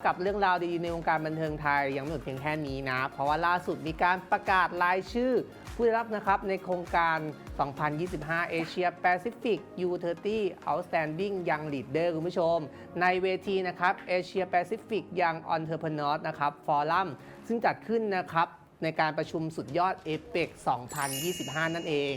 กับเรื่องราวดีๆในวงการบันเทิงไทยยังไม่หมดเพียงแค่นี้นะ เพราะว่าล่าสุดมีการประกาศรายชื่อ ผู้ได้รับนะครับในโครงการ 2025 Asia Pacific U30 Outstanding Young Leader คุณผู้ชม ในเวทีนะครับ Asia Pacific Young Entrepreneur นะครับฟอรัมซึ่งจัดขึ้นนะครับในการประชุมสุดยอด APEC 2025 นั่นเอง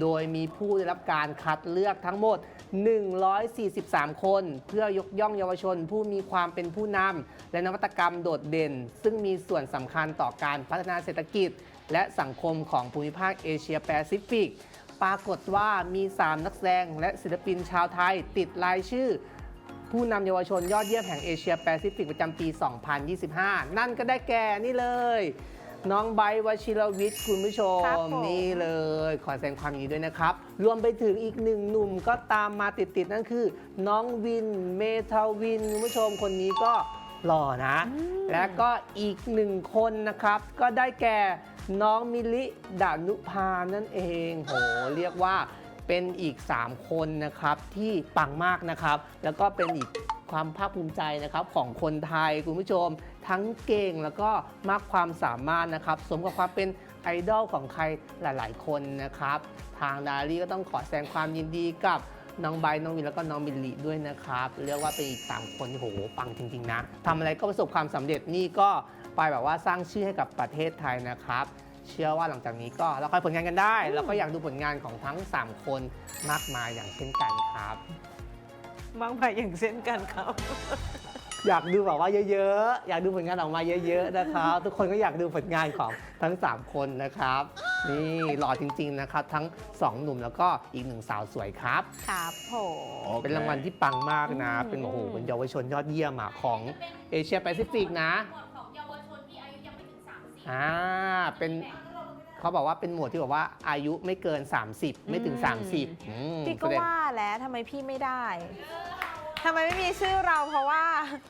โดยมีผู้ได้รับการคัดเลือกทั้งหมด 143 คน เพื่อยกย่องเยาวชน ผู้มีความเป็นผู้นำและนวัตกรรมโดดเด่น ซึ่งมีส่วนสำคัญต่อการพัฒนาเศรษฐกิจ และสังคมของภูมิภาคเอเชียแปซิฟิก ปรากฏว่ามี 3 นักแสดงและศิลปินชาวไทยติดรายชื่อ ผู้นำเยาวชนยอดเยี่ยมแห่งเอเชียแปซิฟิกประจำปี 2025 นั่นก็ได้แก่นี่เลย น้องไบร์ทวชิรวิทย์คุณผู้ชครับมผม นี่เลย ขอแสดงความยินดีด้วยนะครับ รวมไปถึงอีกหนึ่งหนุ่มก็ตามมาติดๆ นั่นคือ น้องวินเมทาวินคุณผู้ชมคนนี้ก็หล่อนะ และก็อีกหนึ่งคนนะครับ ก็ได้แก่น้องมิลิดานุพานั่นเองโหเรียกว่าเป็นอีก 3 คนนะครับที่ปังมากนะครับ แล้วก็เป็นอีก ความภาคภูมิใจนะครับของคนไทยคุณผู้ชม ทั้งเก่งแล้วก็มากความสามารถนะครับ สมกับความเป็นไอดอลของใครหลาย ๆ คนนะครับ ทางดารี่ก็ต้องขอแสดงความยินดีกับน้องไบร์ทน้องวินแล้วก็น้องมิลลิด้วยนะครับเรียกว่าเป็นอีก3คนโหปังจริง ๆ นะทำอะไรก็ประสบความสำเร็จนี่ก็ไปแบบว่าสร้างชื่อให้กับประเทศไทยนะครับ เชื่อว่าหลังจากนี้ก็เราคอยผลงานกันได้ แล้วก็อยากดูผลงานของทั้ง 3 คนมากมายอย่างเช่นกันครับ มากมายอย่างเช่นกันครับ อยากดูแบบว่าเยอะ ๆ อยากดูผลงานออกมาเยอะ ๆ นะครับ ทุกคนก็อยากดูผลงานของทั้ง 3 คนนะครับ นี่หล่อจริง ๆ นะครับ ทั้ง 2 หนุ่มแล้วก็อีกหนึ่งสาวสวยครับ ครับผมเป็นรางวัลที่ปังมากนะอืมเป็นโอ้โหเป็นเยาวชนยอดเยี่ยมอะของเอเชียแปซิฟิกนะหมวดของเยาวชนที่อายุยังไม่ถึง30อ่า เป็น เขาบอกว่าเป็นหมวดที่บอกว่าอายุไม่เกิน 30 ไม่ถึง 30อืมพี่ก็แสดง ว่าแล้วทำไมพี่ไม่ได้ทำไมไม่มีชื่อเราเพราะว่า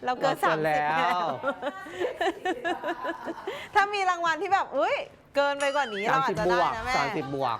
เราเกินเราสาเกิมนสิบแล้แล้ววถ้ามีรางวัลที่แบบอุ้ยเกินไปกว่านี้เราอาจ30จะบได้วกนะแม่ 30บวก